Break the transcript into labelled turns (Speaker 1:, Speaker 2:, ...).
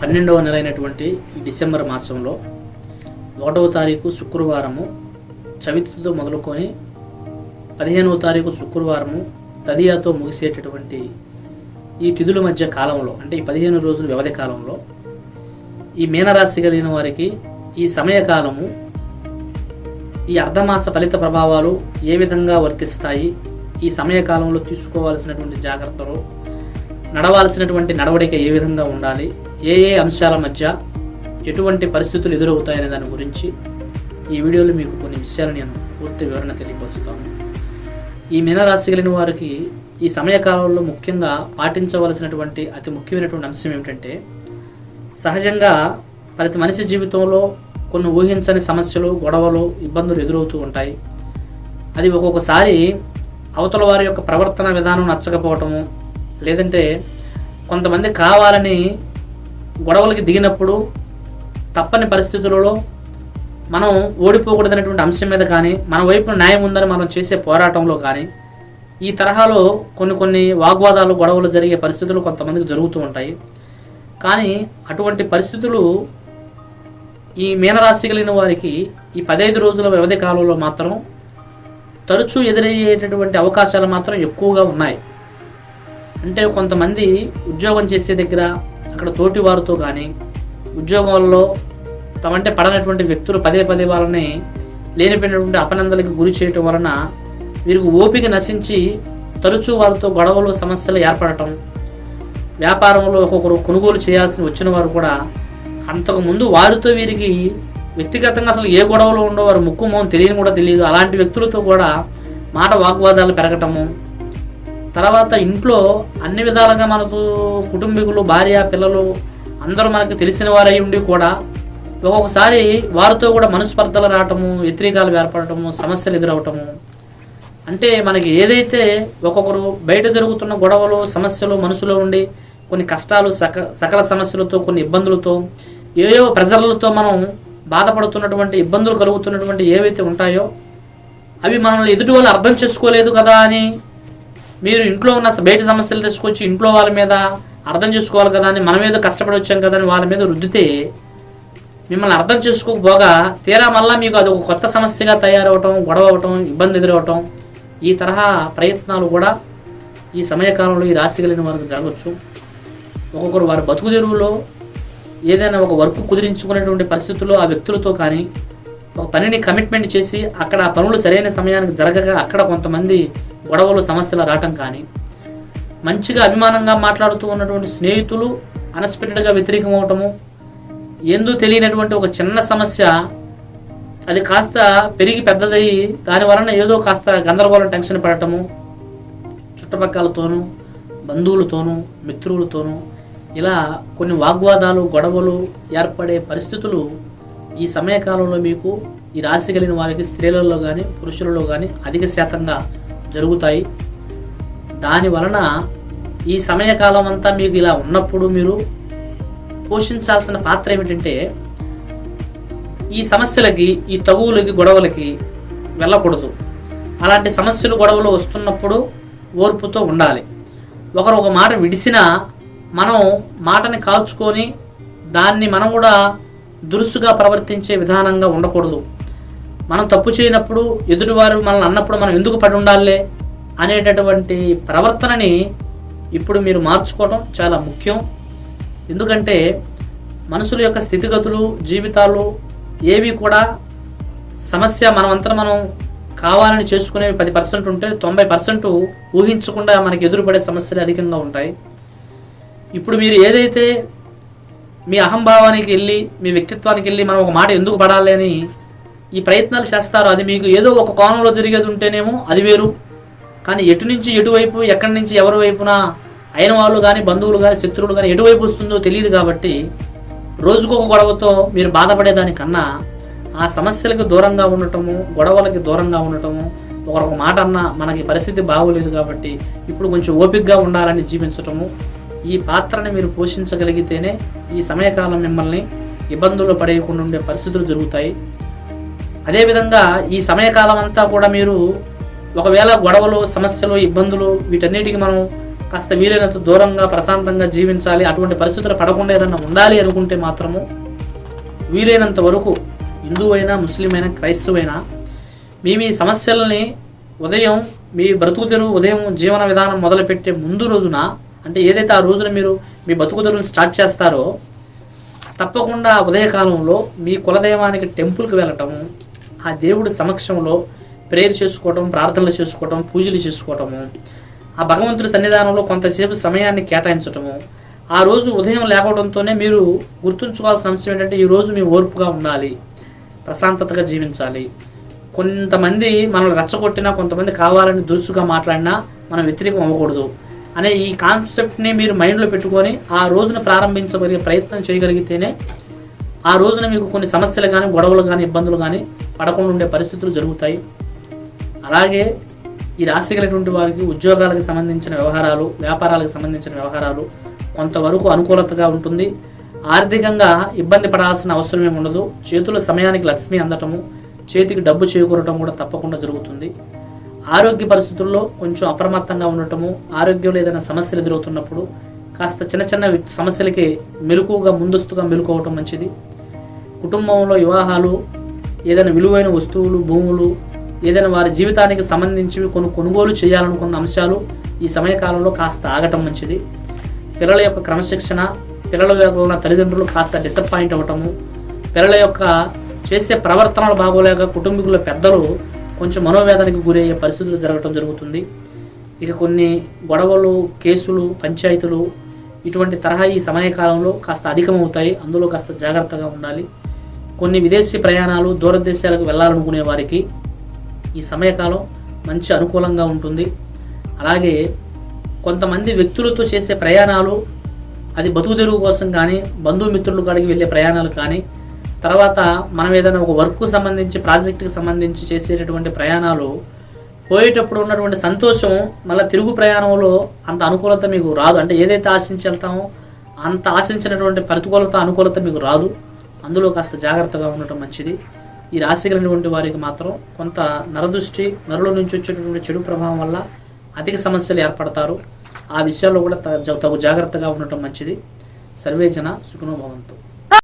Speaker 1: పన్నెండవ నెల అయినటువంటి ఈ డిసెంబర్ మాసంలో ఒకటవ తారీఖు శుక్రవారము చవితితో మొదలుకొని పదిహేనవ తారీఖు శుక్రవారము తదియాతో ముగిసేటటువంటి ఈ తిథుల మధ్య కాలంలో అంటే ఈ పదిహేను రోజుల వ్యవధి కాలంలో ఈ మీనరాశి కలిగిన వారికి ఈ సమయకాలము ఈ అర్ధమాస ఫలిత ప్రభావాలు ఏ విధంగా వర్తిస్తాయి ఈ సమయకాలంలో తీసుకోవాల్సినటువంటి జాగ్రత్తలు నడవాల్సినటువంటి నడవడిక ఏ విధంగా ఉండాలి? ఏ ఏ అంశాల మధ్య ఎటువంటి పరిస్థితులు ఎదురవుతాయనే దాని గురించి ఈ వీడియోలో మీకు కొన్ని విషయాలు నేను పూర్తి వివరణ తెలియపరుస్తాను. ఈ మీనరాశి కలిగిన వారికి ఈ సమయకాలంలో ముఖ్యంగా పాటించవలసినటువంటి అతి ముఖ్యమైనటువంటి అంశం ఏమిటంటే సహజంగా ప్రతి మనిషి జీవితంలో కొన్ని ఊహించని సమస్యలు గొడవలు ఇబ్బందులు ఎదురవుతూ ఉంటాయి. అది ఒక్కొక్కసారి అవతల వారి యొక్క ప్రవర్తన విధానం నచ్చకపోవటము లేదంటే కొంతమంది కావాలని గొడవలకి దిగినప్పుడు తప్పని పరిస్థితులలో మనం ఓడిపోకూడదనేటువంటి అంశం మీద కానీ మన వైపు న్యాయం ఉందని మనం చేసే పోరాటంలో కానీ ఈ తరహాలో కొన్ని కొన్ని వాగ్వాదాలు గొడవలు జరిగే పరిస్థితులు కొంతమందికి జరుగుతూ ఉంటాయి. కానీ అటువంటి పరిస్థితులు ఈ మీనరాశి కలిగిన వారికి ఈ పదహైదు రోజుల వ్యవధి కాలంలో మాత్రం తరచూ ఎదురయ్యేటటువంటి అవకాశాలు మాత్రం ఎక్కువగా ఉన్నాయి. అంటే కొంతమంది ఉద్యోగం చేసే దగ్గర అక్కడ తోటి వారితో కానీ ఉద్యోగంలో తమంటే పడనటువంటి వ్యక్తులు పదే పదే వాళ్ళని లేనిపోయినటువంటి అపనందలకు గురి చేయటం వలన వీరికి ఓపిక నశించి తరచూ వారితో గొడవలు సమస్యలు ఏర్పడటం వ్యాపారంలో ఒక్కొక్కరు కొనుగోలు చేయాల్సి వచ్చిన వారు కూడా అంతకుముందు వారితో వీరికి వ్యక్తిగతంగా అసలు ఏ గొడవలు ఉండో వారు ముక్కు మొహం తెలియని కూడా తెలియదు. అలాంటి వ్యక్తులతో కూడా మాట వాగ్వాదాలు పెరగటము తర్వాత ఇంట్లో అన్ని విధాలుగా మనకు కుటుంబీకులు భార్య పిల్లలు అందరూ మనకు తెలిసిన వారై ఉండి కూడా ఒక్కొక్కసారి వారితో కూడా మనస్పర్ధలు రావటము వ్యతిరేకాలు ఏర్పడటము సమస్యలు ఎదురవటము. అంటే మనకి ఏదైతే ఒక్కొక్కరు బయట జరుగుతున్న గొడవలు సమస్యలు మనసులో ఉండి కొన్ని కష్టాలు సక సకల సమస్యలతో కొన్ని ఇబ్బందులతో ఏవో ప్రెజర్లతో మనం బాధపడుతున్నటువంటి ఇబ్బందులు కలుగుతున్నటువంటి ఏవైతే ఉంటాయో అవి మనల్ని ఎదుటి వాళ్ళు అర్థం చేసుకోలేదు కదా అని మీరు ఇంట్లో ఉన్న బయట సమస్యలు తీసుకొచ్చి ఇంట్లో వాళ్ళ మీద అర్థం చేసుకోవాలి కదా అని మన మీద కష్టపడి వచ్చాం కదా అని వాళ్ళ మీద రుద్దితే మిమ్మల్ని అర్థం చేసుకోకపోగా తీరా మళ్ళీ మీకు అది ఒక కొత్త సమస్యగా తయారవటం గొడవ అవటం ఇబ్బంది ఎదురవటం ఈ తరహా ప్రయత్నాలు కూడా ఈ సమయకాలంలో ఈ రాశి కలిగిన వారికి జరగవచ్చు ఒక్కొక్కరు వారి బతుకు తెరువులో ఏదైనా ఒక వర్క్ కుదిరించుకునేటువంటి పరిస్థితుల్లో ఆ వ్యక్తులతో కానీ ఒక పనిని కమిట్మెంట్ చేసి అక్కడ ఆ పనులు సరైన సమయానికి జరగక అక్కడ కొంతమంది గొడవలు సమస్యలు రావటం కానీ మంచిగా అభిమానంగా మాట్లాడుతూ ఉన్నటువంటి స్నేహితులు అన్ఎక్స్పెక్టెడ్గా వ్యతిరేకం అవటము ఎందు తెలియనటువంటి ఒక చిన్న సమస్య అది కాస్త పెరిగి పెద్దదయ్యి దాని వలన ఏదో కాస్త గందరగోళం టెన్షన్ పడటము చుట్టుపక్కలతోనూ బంధువులతోనూ మిత్రులతోనూ ఇలా కొన్ని వాగ్వాదాలు గొడవలు ఏర్పడే పరిస్థితులు ఈ సమయకాలంలో మీకు ఈ రాశి కలిగిన వారికి స్త్రీలలో కానీ పురుషులలో కానీ అధిక శాతంగా జరుగుతాయి. దాని వలన ఈ సమయకాలం అంతా మీకు ఇలా ఉన్నప్పుడు మీరు పోషించాల్సిన పాత్ర ఏమిటంటే ఈ సమస్యలకి ఈ తగువులకి గొడవలకి వెళ్ళకూడదు. అలాంటి సమస్యలు గొడవలు వస్తున్నప్పుడు ఓర్పుతో ఉండాలి. ఒకరు ఒక మాట విడిసినా మనం మాటని కాల్చుకొని దాన్ని మనం కూడా దురుసుగా ప్రవర్తించే విధానంగా ఉండకూడదు. మనం తప్పు చేయనప్పుడు ఎదుటివారు మనల్ని అన్నప్పుడు మనం ఎందుకు పడి ఉండాలే అనేటటువంటి ప్రవర్తనని ఇప్పుడు మీరు మార్చుకోవడం చాలా ముఖ్యం. ఎందుకంటే మనుషుల యొక్క స్థితిగతులు జీవితాలు ఏవి కూడా సమస్య మనమంతా మనం కావాలని చేసుకునేవి పది పర్సెంట్ ఉంటే తొంభై పర్సెంట్ ఊహించకుండా మనకి ఎదురుపడే సమస్యలు అధికంగా ఉంటాయి. ఇప్పుడు మీరు ఏదైతే మీ అహంభావానికి వెళ్ళి మీ వ్యక్తిత్వానికి వెళ్ళి మనం ఒక మాట ఎందుకు పడాలి అని ఈ ప్రయత్నాలు చేస్తారు అది మీకు ఏదో ఒక కోణంలో జరిగేది ఉంటేనేమో అది వేరు. కానీ ఎటు నుంచి ఎటువైపు ఎక్కడి నుంచి ఎవరి వైపున అయిన వాళ్ళు కానీ బంధువులు కానీ శత్రువులు కానీ ఎటువైపు వస్తుందో తెలియదు కాబట్టి రోజుకొక గొడవతో మీరు బాధపడేదానికన్నా ఆ సమస్యలకు దూరంగా ఉండటము గొడవలకి దూరంగా ఉండటము ఒకరొక మాట అన్నా మనకి పరిస్థితి బాగోలేదు కాబట్టి ఇప్పుడు కొంచెం ఓపికగా ఉండాలని జీవించటము ఈ పాత్రని మీరు పోషించగలిగితేనే ఈ సమయకాలం మిమ్మల్ని ఇబ్బందుల్లో పడేయకుండా ఉండే పరిస్థితులు జరుగుతాయి. అదేవిధంగా ఈ సమయకాలం అంతా కూడా మీరు ఒకవేళ గొడవలు సమస్యలు ఇబ్బందులు వీటన్నిటికి మనం కాస్త వీలైనంత దూరంగా ప్రశాంతంగా జీవించాలి అటువంటి పరిస్థితులు పడకుండా ఏదన్నా ఉండాలి అనుకుంటే మాత్రము వీలైనంత వరకు హిందువైనా ముస్లిం అయినా క్రైస్తవైనా మీ మీ సమస్యలని ఉదయం మీ బ్రతుకు తెరువు ఉదయం జీవన విధానం మొదలుపెట్టే ముందు రోజున అంటే ఏదైతే ఆ రోజున మీరు మీ బతుకు తెరువుని స్టార్ట్ చేస్తారో తప్పకుండా ఉదయకాలంలో మీ కులదైవానికి టెంపుల్కి వెళ్ళటము ఆ దేవుడి సమక్షంలో ప్రేయర్ చేసుకోవటం ప్రార్థనలు చేసుకోవటం పూజలు చేసుకోవటము ఆ భగవంతుడి సన్నిధానంలో కొంతసేపు సమయాన్ని కేటాయించటము. ఆ రోజు ఉదయం లేకపోవడంతోనే మీరు గుర్తుంచుకోవాల్సిన అంశం ఏంటంటే ఈ రోజు మీ ఓర్పుగా ఉండాలి ప్రశాంతతగా జీవించాలి. కొంతమంది మనల్ని రెచ్చగొట్టినా కొంతమంది కావాలని దురుసుగా మాట్లాడినా మనం వ్యతిరేకం అవ్వకూడదు అనే ఈ కాన్సెప్ట్ని మీరు మైండ్లో పెట్టుకొని ఆ రోజున ప్రారంభించగలిగే ప్రయత్నం చేయగలిగితేనే ఆ రోజున మీకు కొన్ని సమస్యలు కానీ గొడవలు కానీ ఇబ్బందులు కానీ పడకుండా ఉండే పరిస్థితులు జరుగుతాయి. అలాగే ఈ రాశి కలిగినటువంటి వారికి ఉద్యోగాలకు సంబంధించిన వ్యవహారాలు వ్యాపారాలకు సంబంధించిన వ్యవహారాలు కొంతవరకు అనుకూలతగా ఉంటుంది. ఆర్థికంగా ఇబ్బంది పడాల్సిన అవసరం ఏమి ఉండదు. చేతుల సమయానికి లక్ష్మి అందటము చేతికి డబ్బు చేకూరటం కూడా తప్పకుండా జరుగుతుంది. ఆరోగ్య పరిస్థితుల్లో కొంచెం అప్రమత్తంగా ఉండటము ఆరోగ్యంలో ఏదైనా సమస్యలు ఎదురవుతున్నప్పుడు కాస్త చిన్న చిన్న సమస్యలకి మెలకుగా ముందస్తుగా మెలుకోవటం మంచిది. కుటుంబంలో వివాహాలు ఏదైనా విలువైన వస్తువులు భూములు ఏదైనా వారి జీవితానికి సంబంధించి కొన్ని కొనుగోలు చేయాలనుకున్న అంశాలు ఈ సమయకాలంలో కాస్త ఆగటం మంచిది. పిల్లల యొక్క క్రమశిక్షణ పిల్లల యొక్క తల్లిదండ్రులు కాస్త డిసప్పాయింట్ అవ్వటము పిల్లల యొక్క చేసే ప్రవర్తనలు బాగోలేక కుటుంబీకుల పెద్దలు కొంచెం మనోవేదనకి గురయ్యే పరిస్థితులు జరగటం జరుగుతుంది. ఇక కొన్ని గొడవలు కేసులు పంచాయతీలు ఇటువంటి తరహా ఈ సమయకాలంలో కాస్త అధికమవుతాయి. అందులో కాస్త జాగ్రత్తగా ఉండాలి. కొన్ని విదేశీ ప్రయాణాలు దూరదేశాలకు వెళ్ళాలనుకునే వారికి ఈ సమయకాలం మంచి అనుకూలంగా ఉంటుంది. అలాగే కొంతమంది వ్యక్తులతో చేసే ప్రయాణాలు అది బతుకు తెరువు కోసం కానీ బంధుమిత్రులు కాడికి వెళ్ళే ప్రయాణాలు కానీ తర్వాత మనం ఏదైనా ఒక వర్క్ సంబంధించి ప్రాజెక్టుకి సంబంధించి చేసేటటువంటి ప్రయాణాలు పోయేటప్పుడు ఉన్నటువంటి సంతోషం మళ్ళీ తిరుగు ప్రయాణంలో అంత అనుకూలత మీకు రాదు. అంటే ఏదైతే ఆశించి వెళ్తామో అంత ఆశించినటువంటి ప్రతికూలత అనుకూలత మీకు రాదు. అందులో కాస్త జాగ్రత్తగా ఉండటం మంచిది. ఈ రాశి కలిగినటువంటి వారికి మాత్రం కొంత నరదృష్టి నరుల నుంచి వచ్చేటటువంటి చెడు ప్రభావం వల్ల అధిక సమస్యలు ఏర్పడతారు. ఆ విషయాల్లో కూడా త- తగు జాగ్రత్తగా ఉండటం మంచిది. సర్వేజన సుఖనోభవంతు